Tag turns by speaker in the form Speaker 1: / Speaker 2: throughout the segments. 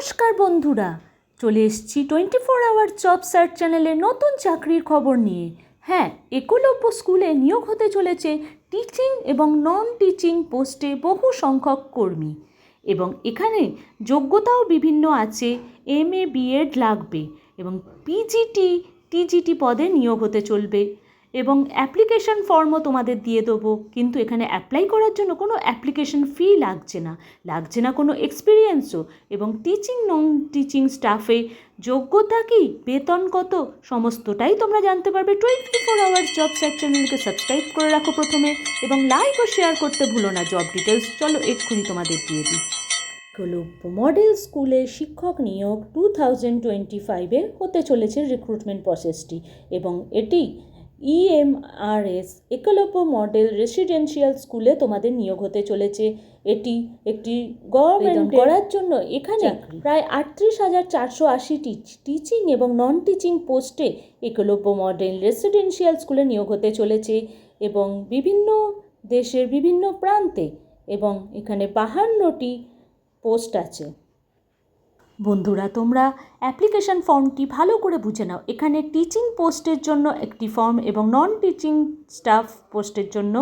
Speaker 1: নমস্কার বন্ধুরা, চলে এসেছি twenty four hour job search চ্যানেলে নতুন চাকরির খবর নিয়ে। হ্যাঁ একলব্য স্কুলে নিয়োগ হতে চলেছে টিচিং এবং নন টিচিং পোস্টে বহু সংখ্যক কর্মী। এবং এখানে যোগ্যতাও বিভিন্ন আছে এম এ বিএড লাগবে এবং পিজিটি টিজিটি পদে নিয়োগ হতে চলবে। এবং অ্যাপ্লিকেশন ফর্মও তোমাদের দিয়ে দেবো। কিন্তু এখানে অ্যাপ্লাই করার জন্য কোনো অ্যাপ্লিকেশন ফি লাগছে না। লাগছে না কোনো এক্সপিরিয়েন্সও এবং টিচিং নন টিচিং স্টাফে যোগ্যতা কি, বেতন কত, সমস্তটাই তোমরা জানতে পারবে twenty four hours job search চ্যানেলকে সাবস্ক্রাইব করে রাখো প্রথমে এবং লাইক ও শেয়ার করতে ভুলো না। জব ডিটেলস চলো এক্ষুনি তোমাদের দিয়ে দিই। হলো মডেল স্কুলে শিক্ষক নিয়োগ টু থাউজেন্ড টোয়েন্টি ফাইভে হতে চলেছে রিক্রুটমেন্ট প্রসেসটি এবং এটি ইএমআরএস একলব্য মডেল রেসিডেন্সিয়াল স্কুলে তোমাদের নিয়োগ হতে চলেছে। এটি একটি গভর্নমেন্ট করার জন্য এখানে প্রায় আটত্রিশ হাজার চারশো আশি টিচিং এবং নন টিচিং পোস্টে একলব্য মডেল রেসিডেন্সিয়াল স্কুলে নিয়োগ হতে চলেছে এবং বিভিন্ন দেশের বিভিন্ন প্রান্তে এবং এখানে বাহান্নটি পোস্ট আছে। বন্ধুরা, তোমরা অ্যাপ্লিকেশন ফর্মটি ভালো করে বুঝে নাও। এখানে টিচিং পোস্টের জন্য একটি ফর্ম এবং নন টিচিং স্টাফ পোস্টের জন্য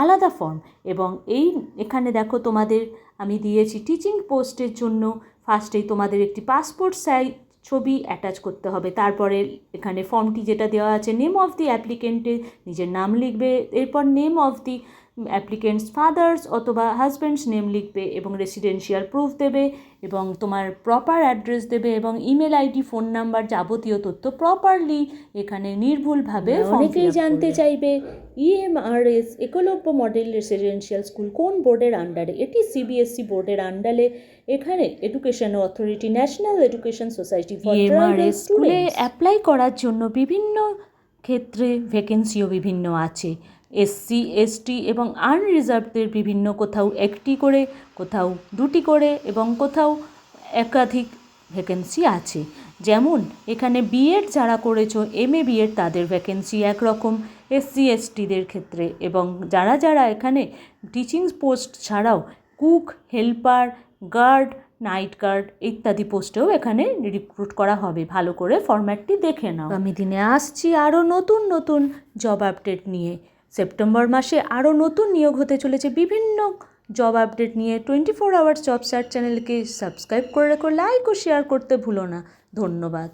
Speaker 1: আলাদা ফর্ম এবং এই এখানে দেখো তোমাদের আমি দিয়েছি টিচিং পোস্টের জন্য ফার্স্টেই তোমাদের একটি পাসপোর্ট সাইজ ছবি অ্যাটাচ করতে হবে। তারপরে এখানে ফর্মটি যেটা দেওয়া আছে নেম অফ দি অ্যাপ্লিকেন্টের নিজের নাম লিখবে, এরপর name of the applicant's father's অথবা হাজব্যান্ডস নেম লিখবে এবং রেসিডেন্সিয়াল প্রুফ দেবে এবং তোমার প্রপার অ্যাড্রেস দেবে এবং ইমেল আইডি ফোন নাম্বার যাবতীয় তথ্য প্রপারলি এখানে নির্ভুলভাবে অনেকেই জানতে চাইবে EMRS Eklavya model residential school কোন বোর্ডের আন্ডারে এটি সিবিএসসি বোর্ডের আন্ডারে এখানে education authority national education society for
Speaker 2: EMRS
Speaker 1: স্কুলে অ্যাপ্লাই করার জন্য বিভিন্ন ক্ষেত্রে ভ্যাকেন্সিও বিভিন্ন আছে। এসসি এসটি এবং আনরিজার্ভদের বিভিন্ন কোথাও একটি করে, কোথাও দুটি করে এবং কোথাও একাধিক ভ্যাকেন্সি আছে। যেমন, এখানে বিএড যারা করেছ এম এ বিএড তাদের ভ্যাকেন্সি একরকম এসসি এসটিদের ক্ষেত্রে এবং যারা যারা এখানে টিচিং পোস্ট ছাড়াও cook helper guard night guard ইত্যাদি পোস্টেও এখানে রিক্রুট করা হবে। ভালো করে ফরম্যাটটি দেখে নাও। আমি দিনে আসছি আরও নতুন নতুন জব আপডেট নিয়ে। সেপ্টেম্বর মাসে আরও নতুন নিয়োগ হতে চলেছে বিভিন্ন জব আপডেট নিয়ে। Twenty four hours job search চ্যানেলকে সাবস্ক্রাইব করে রেখো, লাইক ও শেয়ার করতে ভুলো না। ধন্যবাদ।